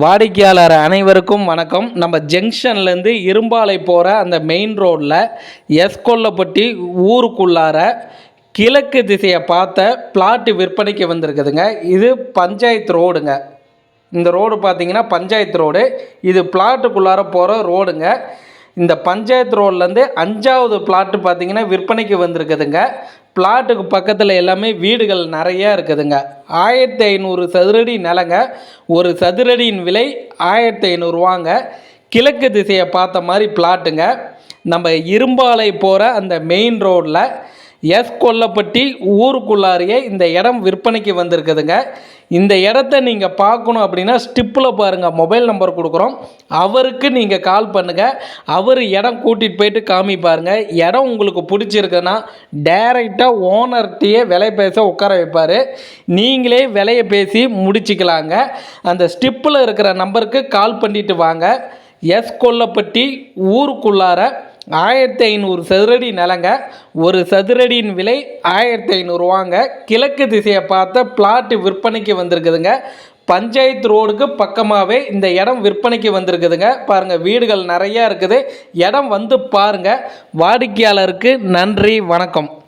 வாடிக்கையாளர் அனைவருக்கும் வணக்கம். நம்ம ஜங்ஷன்லேருந்து இரும்பாலை போகிற அந்த மெயின் ரோட்டில் எஸ்கொல்லப்பட்டி ஊருக்குள்ளார கிழக்கு திசையை பார்த்த பிளாட்டு விற்பனைக்கு வந்திருக்குதுங்க. இது பஞ்சாயத்து ரோடுங்க இந்த ரோடு பார்த்திங்கன்னா பஞ்சாயத்து ரோடு இது பிளாட்டுக்குள்ளார போகிற ரோடுங்க இந்த பஞ்சாயத்து ரோட்லேருந்து அஞ்சாவது பிளாட்டு பார்த்திங்கன்னா விற்பனைக்கு வந்திருக்குதுங்க. பிளாட்டுக்கு பக்கத்தில் எல்லாமே வீடுகள் நிறையா இருக்குதுங்க. ஆயிரத்தி ஐநூறு சதுரடி நிலங்க. ஒரு சதுரடியின் விலை ஆயிரத்தி ஐநூறுவாங்க கிழக்கு திசையை பார்த்த மாதிரி பிளாட்டுங்க. நம்ம இரும்பாலை போகிற அந்த மெயின் ரோட்டில் எஸ் கொல்லப்பட்டி ஊருக்குள்ளாரையே இந்த இடம் விற்பனைக்கு வந்திருக்குதுங்க. இந்த இடத்த நீங்கள் பார்க்கணும் அப்படின்னா ஸ்டிப்பில் பாருங்கள் மொபைல் நம்பர் கொடுக்குறோம். அவருக்கு நீங்கள் கால் பண்ணுங்கள் அவர் இடம் கூட்டிகிட்டு போயிட்டு காமிப்பாருங்க இடம் உங்களுக்கு பிடிச்சிருக்குன்னா டைரெக்டாக ஓனர்கிட்டயே விலை பேச உட்கார வைப்பார். நீங்களே விலையை பேசி முடிச்சுக்கலாங்க. அந்த ஸ்டிப்பில் இருக்கிற நம்பருக்கு கால் பண்ணிட்டு வாங்க. எஸ் கொல்லப்பட்டி ஊருக்குள்ளார ஆயிரத்தி ஐநூறு சதுரடி நிலங்க ஒரு சதுரடியின் விலை ஆயிரத்தி ஐநூறுவாங்க கிழக்கு திசையை பார்த்த பிளாட்டு விற்பனைக்கு வந்திருக்குதுங்க. பஞ்சாயத்து ரோடுக்கு பக்கமாகவே இந்த இடம் விற்பனைக்கு வந்திருக்குதுங்க. பாருங்கள் வீடுகள் நிறையா இருக்குது. இடம் வந்து பாருங்கள் வாடிக்கையாளருக்கு நன்றி வணக்கம்.